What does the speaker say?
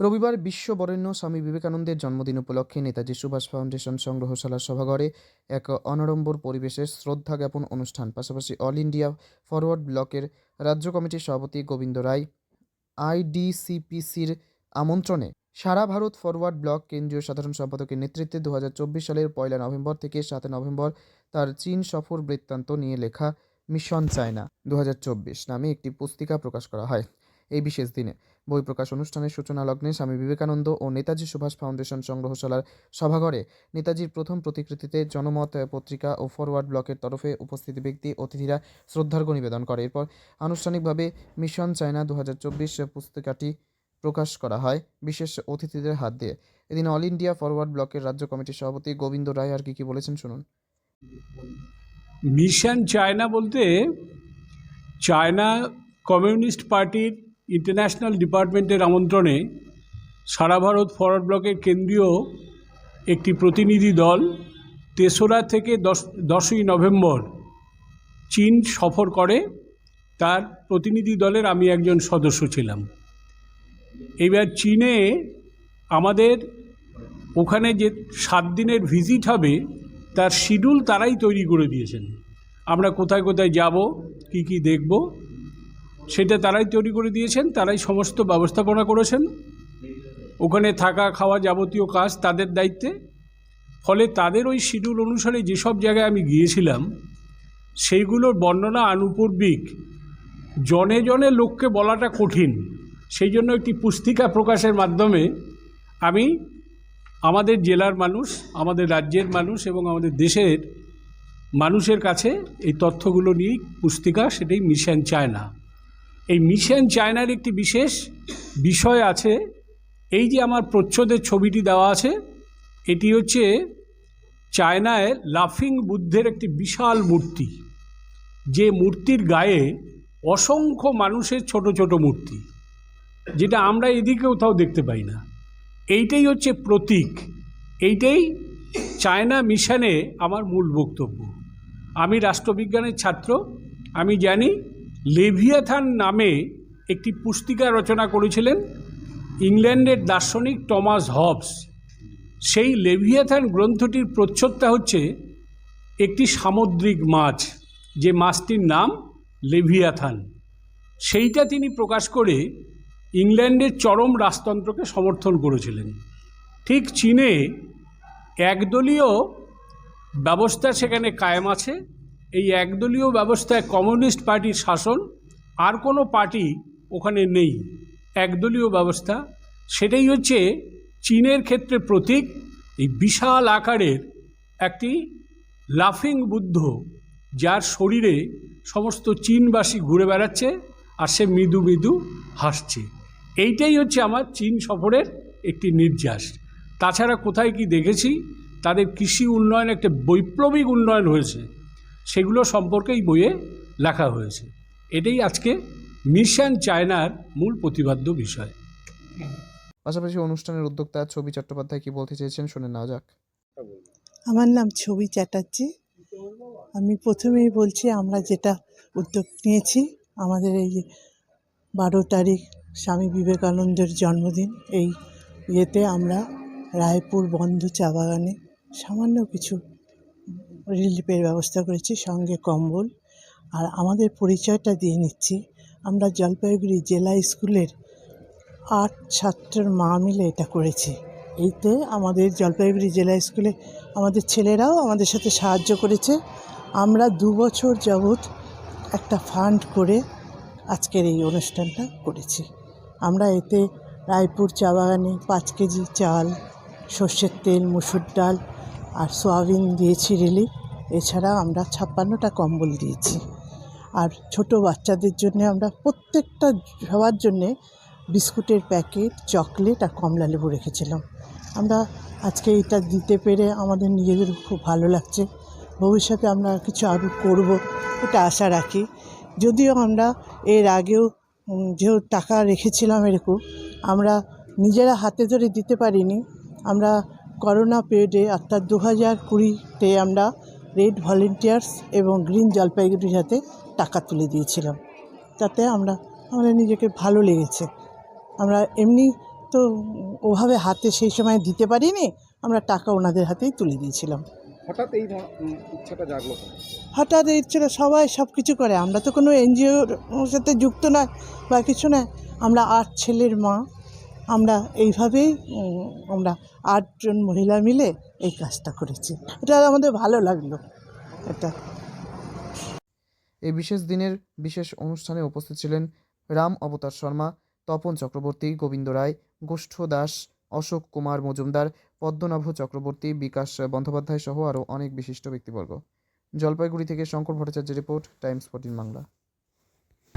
রবিবার বিশ্ববরেণ্য স্বামী বিবেকানন্দের জন্মদিন উপলক্ষে নেতাজি সুভাষ ফাউন্ডেশন সংগ্রহশালার সভাঘরে এক অনাড়ম্বর পরিবেশে শ্রদ্ধা জ্ঞাপন অনুষ্ঠান। পাশাপাশি অল ইন্ডিয়া ফরওয়ার্ড ব্লকের রাজ্য কমিটির সভাপতি গোবিন্দ রায় আইডিসিপিসির আমন্ত্রণে সারা ভারত ফরওয়ার্ড ব্লক কেন্দ্রীয় সাধারণ সম্পাদকের নেতৃত্বে দু হাজার চব্বিশ সালের পয়লা নভেম্বর থেকে সাত নভেম্বর তার চীন সফর বৃত্তান্ত নিয়ে লেখা মিশন চায়না দু হাজার চব্বিশ নামে একটি পুস্তিকা প্রকাশ করা হয়। এই বিশেষ দিনে। বই প্রকাশ অনুষ্ঠানের সূচনা লগ্নে স্বামী বিবেকানন্দ ও নেতাজি সুভাষ ফাউন্ডেশন সংগ্রহশালার সভাঘরে নেতাজির প্রথম প্রতিকৃতিতে জনমত পত্রিকা ও ফরওয়ার্ড ব্লকের তরফে উপস্থিত ব্যক্তি, অতিথিরা শ্রদ্ধার্ঘ নিবেদন করে। এরপর আনুষ্ঠানিকভাবে মিশন চায়না দু পুস্তিকাটি প্রকাশ করা হয় বিশেষ অতিথিদের হাত দিয়ে। এদিন অল ইন্ডিয়া ফরওয়ার্ড ব্লকের রাজ্য কমিটির সভাপতি গোবিন্দ রায় আর কি কি বলেছেন শুনুন। মিশন চায়না বলতে চায়না কমিউনিস্ট পার্টির ইন্টারন্যাশনাল ডিপার্টমেন্টের আমন্ত্রণে সারা ভারত ফরওয়ার্ড ব্লকের কেন্দ্রীয় একটি প্রতিনিধি দল তেসরা থেকে দশ, দশই নভেম্বর চীন সফর করে। তার প্রতিনিধি দলের আমি একজন সদস্য ছিলাম। এবার চীনে আমাদের ওখানে যে সাত দিনের ভিজিট হবে, তার শিডিউল তারাই তৈরি করে দিয়েছেন। আমরা কোথায় কোথায় যাব, কি কি দেখব সেটা তারাই তৈরি করে দিয়েছেন, তারাই সমস্ত ব্যবস্থাপনা করেছেন। ওখানে থাকা খাওয়া যাবতীয় কাজ তাদের দায়িত্বে। ফলে তাদের ওই শিডিউল অনুসারে যেসব জায়গায় আমি গিয়েছিলাম সেইগুলোর বর্ণনা আনুপূর্বিক। জনে জনে লোককে বলাটা কঠিন। সেই জন্য একটি পুস্তিকা প্রকাশের মাধ্যমে আমি আমাদের জেলার মানুষ, আমাদের রাজ্যের মানুষ এবং আমাদের দেশের মানুষের কাছে এই তথ্যগুলো নিয়েই পুস্তিকা সেটাই মিশন চায়না এই মিশন চায়নার একটি বিশেষ বিষয় আছে। এই যে আমার প্রচ্ছদের ছবিটি দেওয়া আছে, এটি হচ্ছে চায়নায় লাফিং বুদ্ধের একটি বিশাল মূর্তি। যে মূর্তির গায়ে অসংখ্য মানুষের ছোট ছোট মূর্তি, যেটা আমরা এদিকে কোথাও দেখতে পাই না। এইটাই হচ্ছে প্রতীক। এইটাই চায়না মিশনে আমার মূল বক্তব্য। আমি রাষ্ট্রবিজ্ঞানের ছাত্র, আমি জানি লেভিয়াথান নামে একটি পুস্তিকা রচনা করেছিলেন ইংল্যান্ডের দার্শনিক টমাস হবস। সেই লেভিয়াথান গ্রন্থটির প্রচ্ছদটা হচ্ছে একটি সামুদ্রিক মাছ, যে মাছটির নাম লেভিয়াথান। সেইটা তিনি প্রকাশ করে ইংল্যান্ডের চরম রাজতন্ত্রকে সমর্থন করেছিলেন। ঠিক চীনে একদলীয় ব্যবস্থা সেখানে কায়েম আছে। এই একদলীয় ব্যবস্থায় কমিউনিস্ট পার্টির শাসন, আর কোনো পার্টি ওখানে নেই। একদলীয় ব্যবস্থা। সেটাই হচ্ছে চীনের ক্ষেত্রে প্রতীক, এই বিশাল আকারের একটি লাফিং বুদ্ধ, যার শরীরে সমস্ত চীনবাসী ঘুরে বেড়াচ্ছে আর সে মৃদু মৃদু হাসছে। এইটাই হচ্ছে আমার চীন সফরের একটি নির্যাস। তাছাড়া কোথায় কি দেখেছি? তাদের কৃষি উন্নয়ন, একটা বৈপ্লবিক উন্নয়ন হয়েছে। সেগুলো সম্পর্কে এই বইয়ে লেখা হয়েছে। এটাই আজকে মিশন চায়নার মূল প্রতিপাদ্য বিষয়। পাশাপাশি অনুষ্ঠানের উদ্যোক্তা ছবি চট্টোপাধ্যায় কি বলতে চেয়েছেন শুনে নেওয়া যাক। আমার নাম ছবি চ্যাটার্জি। আমি প্রথমেই বলছি আমরা যেটা উদ্যোগ নিয়েছি আমাদের এই যে বারো তারিখ স্বামী বিবেকানন্দের জন্মদিন। এই ইয়েতে আমরা রায়পুর বন্ধ চা বাগানে সামান্য কিছু রিলিফের ব্যবস্থা করেছি, সঙ্গে কম্বল। আর আমাদের পরিচয়টা দিয়ে নিচ্ছি। আমরা জলপাইগুড়ি জেলা স্কুলের আট ছাত্রের মা মিলে এটা করেছি। এইতে আমাদের জলপাইগুড়ি জেলা স্কুলে আমাদের ছেলেরাও আমাদের সাথে সাহায্য করেছে। আমরা দু বছর যাবৎ একটা ফান্ড করে আজকের এই অনুষ্ঠানটা করেছি। আমরা এতে রায়পুর চা বাগানে পাঁচ কেজি চাল, সর্ষের তেল, মুসুর ডাল আর সোয়াবিন দিয়েছি রিলিফ। এছাড়া আমরা ছাপ্পান্নটা কম্বল দিয়েছি। আর ছোট বাচ্চাদের জন্য আমরা প্রত্যেকটা সবার জন্যে বিস্কুটের প্যাকেট, চকলেট আর কমলা লেবু রেখেছিলাম। আমরা আজকে এটা দিতে পেরে আমাদের নিজেদের খুব ভালো লাগছে। ভবিষ্যতে আমরা কিছু আরও করব এটা আশা রাখি। যদিও আমরা এর আগেও যেহেতু টাকা রেখেছিলাম এরকম, আমরা নিজেরা হাতে ধরে দিতে পারিনি। আমরা করোনা পিরিয়ডে অর্থাৎ দু হাজার কুড়িতে আমরা রেড ভলেন্টিয়ার্স এবং গ্রিন জলপাইগুড়ির হাতে টাকা তুলে দিয়েছিলাম। তাতে আমরা আমাদের নিজেকে ভালো লেগেছে। আমরা এমনি তো ওভাবে হাতে সেই সময় দিতে পারিনি আমরা টাকা ওনাদের হাতেই তুলে দিয়েছিলাম। হঠাৎ এই ইচ্ছাটা জাগলো হঠাৎ এই ছিল সবাই সব কিছু করে। আমরা তো কোনো এনজিওর সাথে যুক্ত নয় বা কিছু নয়। আমরা আট ছেলের মা আমরা এইভাবেই আমরা আটজন মহিলা মিলে এই কাজটা করেছি। এটা আমাদের ভালো লাগল। এটা। এই বিশেষ দিনের বিশেষ অনুষ্ঠানে উপস্থিত ছিলেন রাম অবতার শর্মা, তপন চক্রবর্তী গোবিন্দ রায়, গোষ্ঠ দাস, অশোক কুমার মজুমদার, পদ্মনাভ চক্রবর্তী, বিকাশ বন্দ্যোপাধ্যায় সহ আরও অনেক বিশিষ্ট ব্যক্তিবর্গ। জলপাইগুড়ি থেকে শঙ্কর ভট্টাচার্যের রিপোর্ট, টাইমস ফোর্টিন বাংলা।